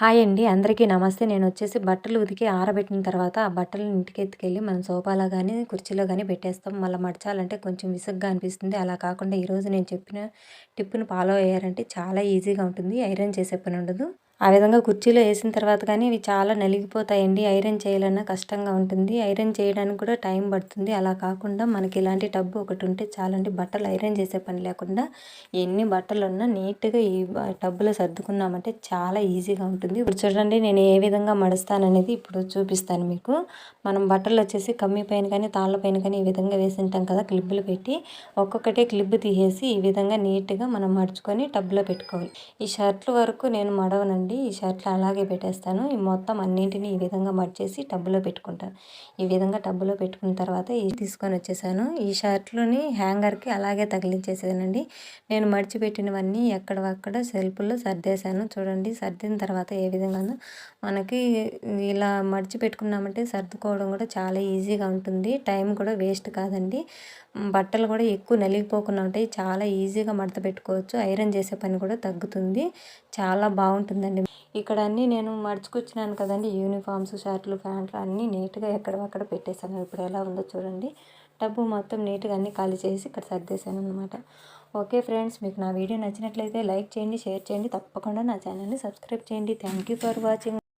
Hi అండి. అందరికీ నమస్తే. నేను వచ్చేసి బట్టలు ఉతికి ఆరబెట్టిన తర్వాత ఆ బట్టలు ఇంటికి ఎత్తుకెళ్ళి మనం సోఫాలో కానీ కుర్చీలో కానీ పెట్టేస్తాం. మళ్ళీ మడచాలంటే కొంచెం విసుగ్గా అనిపిస్తుంది. అలా కాకుండా ఈరోజు నేను చెప్పిన టిప్పును ఫాలో అయ్యారంటే చాలా ఈజీగా ఉంటుంది. ఐరన్ చేసే పని ఉండదు. ఆ విధంగా కుర్చీలో వేసిన తర్వాత కానీ ఇవి చాలా నలిగిపోతాయండి. ఐరన్ చేయాలన్నా కష్టంగా ఉంటుంది. ఐరన్ చేయడానికి కూడా టైం పడుతుంది. అలా కాకుండా మనకి ఇలాంటి టబ్బు ఒకటి ఉంటే చాలండి. బట్టలు ఐరన్ చేసే పని లేకుండా ఎన్ని బట్టలు ఉన్నా నీట్గా ఈ టబ్బులో సర్దుకున్నామంటే చాలా ఈజీగా ఉంటుంది. ఇప్పుడు చూడండి నేను ఏ విధంగా మడుస్తాననేది ఇప్పుడు చూపిస్తాను మీకు. మనం బట్టలు వచ్చేసి కమ్మి పైన కానీ తాళ్ళ పైన కానీ ఈ విధంగా వేసి ఉంటాం కదా క్లిప్పులు పెట్టి ఒక్కొక్కటే క్లిప్ తీసేసి ఈ విధంగా నీట్గా మనం మడుచుకొని టబ్లో పెట్టుకోవాలి. ఈ షర్ట్ల వరకు నేను మడవనండి. అండి ఈ షర్ట్లు అలాగే పెట్టేస్తాను. ఈ మొత్తం అన్నింటినీ ఈ విధంగా మర్చేసి టబ్బులో పెట్టుకుంటాను. ఈ విధంగా టబ్బులో పెట్టుకున్న తర్వాత ఈ తీసుకొని వచ్చేసాను. ఈ షర్ట్లని హ్యాంగర్కి అలాగే తగిలించేసానండి నేను మడిచిపెట్టినవన్నీ ఎక్కడక్కడ సెల్ఫ్లో సర్దేశాను. చూడండి సర్దిన తర్వాత ఏ విధంగా మనకి ఇలా మడిచి పెట్టుకున్నామంటే సర్దుకోవడం కూడా చాలా ఈజీగా ఉంటుంది. టైం కూడా వేస్ట్ కాదండి. బట్టలు కూడా ఎక్కువ నలిగిపోకుండా ఉంటాయి. చాలా ఈజీగా మడత పెట్టుకోవచ్చు. ఐరన్ చేసే పని కూడా తగ్గుతుంది. చాలా బాగుంటుందండి ఇక్కడ అన్నీ నేను మడుచుకొచ్చినాను కదండి. యూనిఫామ్స్ షర్ట్లు ప్యాంట్లు అన్నీ నీట్గా ఎక్కడక్కడ పెట్టేశాను. ఇప్పుడు ఎలా ఉందో చూడండి. డబ్బు మొత్తం నీట్గా అన్నీ ఖాళీ చేసి ఇక్కడ సర్దేశాను అనమాట ఓకే ఫ్రెండ్స్ మీకు నా వీడియో నచ్చినట్లయితే లైక్ చేయండి షేర్ చేయండి. తప్పకుండా నా ఛానల్ని సబ్స్క్రైబ్ చేయండి. Thank you for watching.